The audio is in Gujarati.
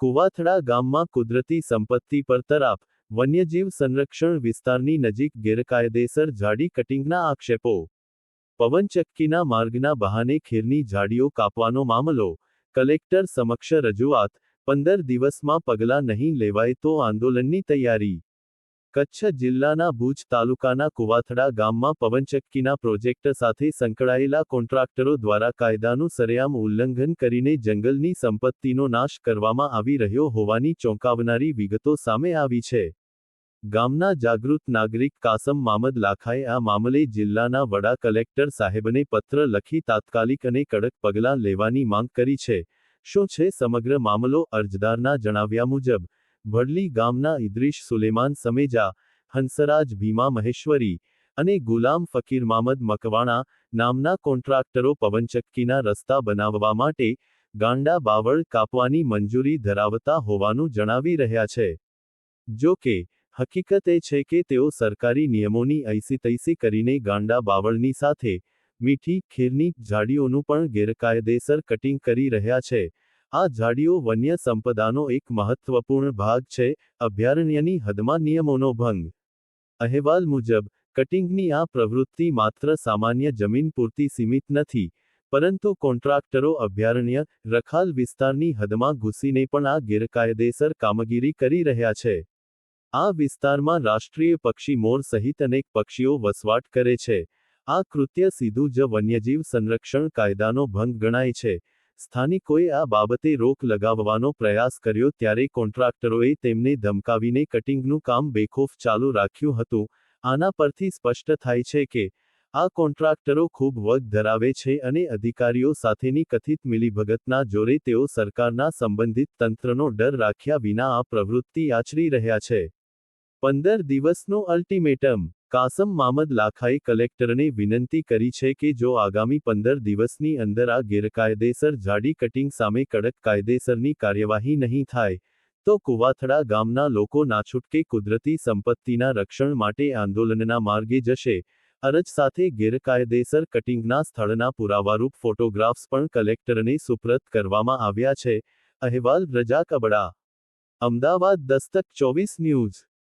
કુવાથડા ગામમાં કુદરતી સંપત્તિ પર તરાપ, વન્યજીવ સંરક્ષણ વિસ્તારની નજીક ગેરકાયદેસર ઝાડી કટિંગના આક્ષેપો. પવનચક્કીના માર્ગના બહાને ખીરની ઝાડીઓ કાપવાનો મામલો, કલેક્ટર સમક્ષ રજૂઆત, પંદર દિવસમાં પગલાં નહીં લેવાય તો આંદોલનની તૈયારી. કચ્છ જિલ્લાના ભુજ તાલુકાના કુવાથડા ગામમાં પવનચક્કીના પ્રોજેક્ટ સાથે સંકળાયેલા કોન્ટ્રાક્ટરો દ્વારા કાયદાનું સરેઆમ ઉલ્લંઘન કરીને જંગલની સંપત્તિનો નાશ કરવામાં આવી રહ્યો હોવાની ચોંકાવનારી વિગતો સામે આવી છે. ગામના જાગૃત નાગરિક કાસમ મામદ લાખાએ આ મામલે જિલ્લાના વડા કલેક્ટર સાહેબને પત્ર લખી તાત્કાલિક અને કડક પગલાં લેવાની માંગ કરી છે. શું છે સમગ્ર મામલો અરજદારના જણાવ્યા મુજબ ભડલી ગામના ઇદ્રીશ સુલેમાન સમેજા, હંસરાજ ભીમા મહેશ્વરી અને ગુલામ ફકીર મામદ મકવાણા નામના કોન્ટ્રાક્ટરો પવનચક્કીના રસ્તા બનાવવા માટે ગાંડા બાવળ કાપવાની મંજૂરી ધરાવતા હોવાનું જણાવી રહ્યા છે. જો કે, હકીકત એ છે કે તેઓ સરકારી નિયમોની ઐસી તૈસી કરીને ગાંડા બાવળની સાથે મીઠી, ખીરની ઝાડીઓનું પણ ગેરકાયદેસર કટિંગ કરી રહ્યા છે. આ ઝાડીઓ વન્ય સંપદાનો એક મહત્વપૂર્ણ ભાગ છે, અભયારણ્યની હદમાં નિયમોનો ભંગ. અહેવાલ મુજબ, કટિંગની આ પ્રવૃત્તિ માત્ર સામાન્ય જમીન પૂરતી સીમિત નથી, પરંતુ કોન્ટ્રાક્ટરો અભયારણ્ય, રખાલ વિસ્તારની હદમાં ઘૂસીને પણ આ ગેરકાયદેસર કામગીરી કરી રહ્યા છે. આ વિસ્તારમાં રાષ્ટ્રીય પક્ષી મોર સહિત અનેક પક્ષીઓ વસવાટ કરે છે. આ કૃત્ય સીધું જ વન્યજીવ સંરક્ષણ કાયદાનો ભંગ ગણાય છે. સ્થાનિકોએ આ બાબતે રોક લગાવવાનો પ્રયાસ કર્યો ત્યારે કોન્ટ્રાક્ટરોએ તેમને ધમકાવીને કટિંગનું કામ બેખોફ ચાલુ રાખ્યું હતું. આના પરથી સ્પષ્ટ થાય છે કે, આ કોન્ટ્રાક્ટરો ખૂબ વગ ધરાવે છે અને અધિકારીઓ સાથેની કથિત મિલીભગતના જોરે તેઓ સરકારના સંબંધિત તંત્રનો ડર રાખ્યા વિના આ પ્રવૃત્તિ આચરી રહ્યા છે. પંદર દિવસનો અલ્ટિમેટમ કાસમ મામદ લાખાએ કલેક્ટરને વિનંતી કરી છે કે જો આગામી પંદર દિવસની અંદર આ ગેરકાયદેસર ઝાડી કટિંગ સામે કડક કાયદેસરની કાર્યવાહી નહીં થાય, તો કુવાથડા ગામના લોકો નાછૂટકે કુદરતી સંપત્તિના રક્ષણ માટે આંદોલનના માર્ગે જશે. અરજ સાથે ગેરકાયદેસર કટિંગના સ્થળના પુરાવારૂપ ફોટોગ્રાફ્સ પણ કલેક્ટરને સુપ્રત કરવામાં આવ્યા છે. અહેવાલ રજા કબડા. અમદાવાદ દસ્તક ચોવીસ ન્યૂઝ.